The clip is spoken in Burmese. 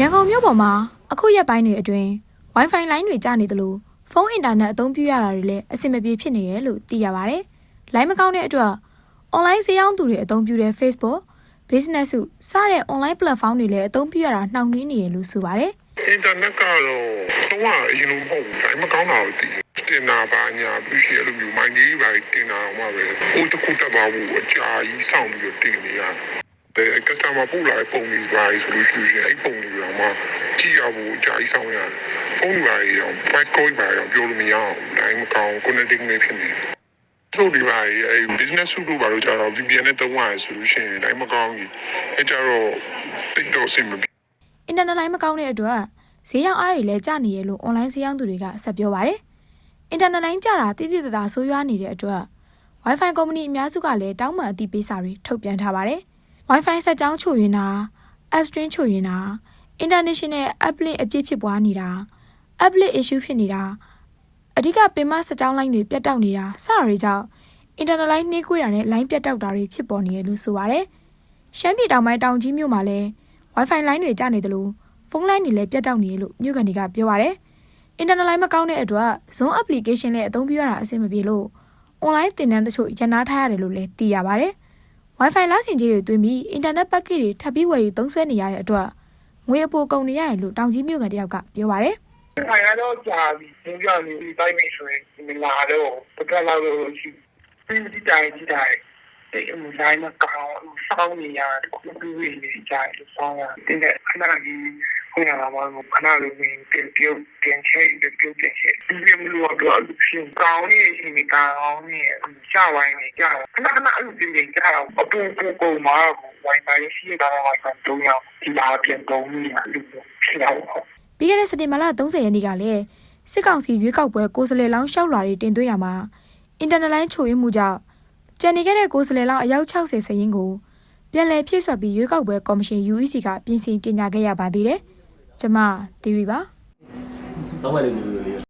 ရန်ကုန်မြို့ပေါ်မှာအခုရက်ပိုင်းတွေအတွင်း Wi-Fi လိုင်းတွေကျနေသလိုဖုန်းအင်တာနက်အသုံးပြုရတာတွေလည်းအဆင်မပြေဖြစ်နေတယ်လို့သိရပါဗျ။လိုင်းမကောင်းတဲ့အတွက် online ဈေးရောင်းသူတွေအသုံးပြုတဲ့ Facebook, Business စုစတဲ့ online platform တွေလည်းအသုံးပြုရတာနှောင့်နှေးနေရလို့ဆိုပါတယ်အင်တာနက်ကတော့တော့အရင်လိုမဟုတ်ဘူးဒါပေမဲ့မကောင်းတာကိုသိတယ်တင်တာပါညာပြီးရှိအဲ့လိုမျိုးမိုင်းကြီးပါတင်တာတော့မှပဲဟိုတစ်ခုတက်သွားဖို့အကြာကြီးစောင့်ပြီးတော့တင်နေရတယ်အဲ customer ပို့လာတဲ့ပုံတွေပါဆိုလို့ရှိရင်အဲ့ပုံတွေတော့မှကြည့်ရဖို့အကြာကြီးစောင့်ရတယ်ဖုန်းတွေပါရော price code ပါရောပြောလို့မရအောင်နိုင်မကောင်း connecting နေဖြစ်နေတယ်တို့ဒီပါအဲ business စုတို့ဘာလို့ကြတော့ VPN နဲ့တုံးရတယ်ဆိုလို့ရှိရင်နိုင်မကောင်းကြီးအဲကြတော့ TikTok စင်မပြေ။အင်တာနက်လိုင်းမကောင်းတဲ့အတွက်ဈေးရောင်းအားတွေလည်းကျနေရလို့ online ဈေးရောင်းသူတွေကဆက်ပြောပါတယ်။အင်တာနက်လိုင်းကျတာတိတိတသာဆိုးရွားနေတဲ့အတွက် Wi-Fi ကုမ္ပဏီအများစုကလည်းတောင်းပန်အသိပေးစာတွေထုတ်ပြန်ထားပါတယ်။ Wi-Fi ဆက်ကြောင်းချို့ယွင်းတာ App Stream ချို့ယွင်းတာ International Uplink အပြည့်ဖြစ်ပွားနေတာ Uplink issue ဖြစ်နေတာအဓိကပင်မဆက်ကြောင်းလိုင်းတွေပြတ်တောက်နေတာစတာတွေကြောင့် Internet လိုင်းနှေးကွေးတာနဲ့လိုင်းပြတ်တောက်တာတွေဖြစ်ပေါ်နေရလို့ဆိုပါတယ်။ရှမ်းပြည်တောင်ပိုင်းတောင်ကြီးမြို့မှာလည်း Wi-Fi လိုင်းတွေကျနေတယ်လို့ဖုန်းလိုင်းတွေလည်းပြတ်တောက်နေရလို့မြို့ကန်တွေကပြောပါတယ်။ Internet လိုင်းမကောင်းတဲ့အတွက် Zone application နဲ့အသုံးပြုရတာအဆင်မပြေလို့ online သင်တန်းတချို့ရန်နာထားရတယ်လို့လည်းသိရပါတယ်။ Wi-Fi လဆင်ကြီးတွေသွင်းပြီး Internet package တွေထပ်ပြီးဝယ်ယူသုံးစွဲနေရတဲ့အတွက်ငွေအပိုကုန်နေရတယ်လို့တောင်ကြီးမြို့ကန်တယောက်ကပြောပါတယ်။ခိုင်ရတော့ကြာပြီ။သင်ကြနေဒီတိုင်းမိဆိုရင်မလာတော့ပကလာလို့ရှိပြီးဒီတိုင်းဒီတိုင်းဒီအမှုတိုင်းမကောင်းစောင်းနေရတယ်ခုပြီးပြီးနေကြတယ်စောင်းရတယ်တဲ့ခဏကြီးခွင့်ရမှာမဟုတ်ခဏလေးပြင်ပြုတ်ပြင်ချိတ်ပြုတ်တင်ချိတ်ဒီလိုမျိုးတော့ရှင်ကောင်းနေရှင်ကောင်းနေရှာဝိုင်းနေကြခဏခဏအဲ့ လိုပြင်ကြတော့အပူပူပုံမှာ Wi-Fi ရှိတာတော့ Wi-Fi တော့ရဒီမှာပြင်ပုံနေရလို့ဖြစ်တော့။ပြီးခဲ့တဲ့စက်တင်ဘာလ30ရက်နေ့ကလည်းစစ်ကောင်စီရွေးကောက်ပွဲကိုယ်စားလှယ်လောင်းရှောက်လာတွေတင်သွင်းရမှာအင်တာနက်လိုင်းချို့ယွင်းမှုကြောင့်ကြံနေခဲ့တဲ့ကိုယ်စားလှယ်လောင်းအယောက်60စရင်ကိုပြန်လည်ဖြည့်ဆွတ်ပြီးရွေးကောက်ပွဲကော်မရှင် UEC ကပြင်ဆင်ကြေညာခဲ့ရပါသေးတယ်။ကျမသီရီပါစောင်းမလေးလူလူလေး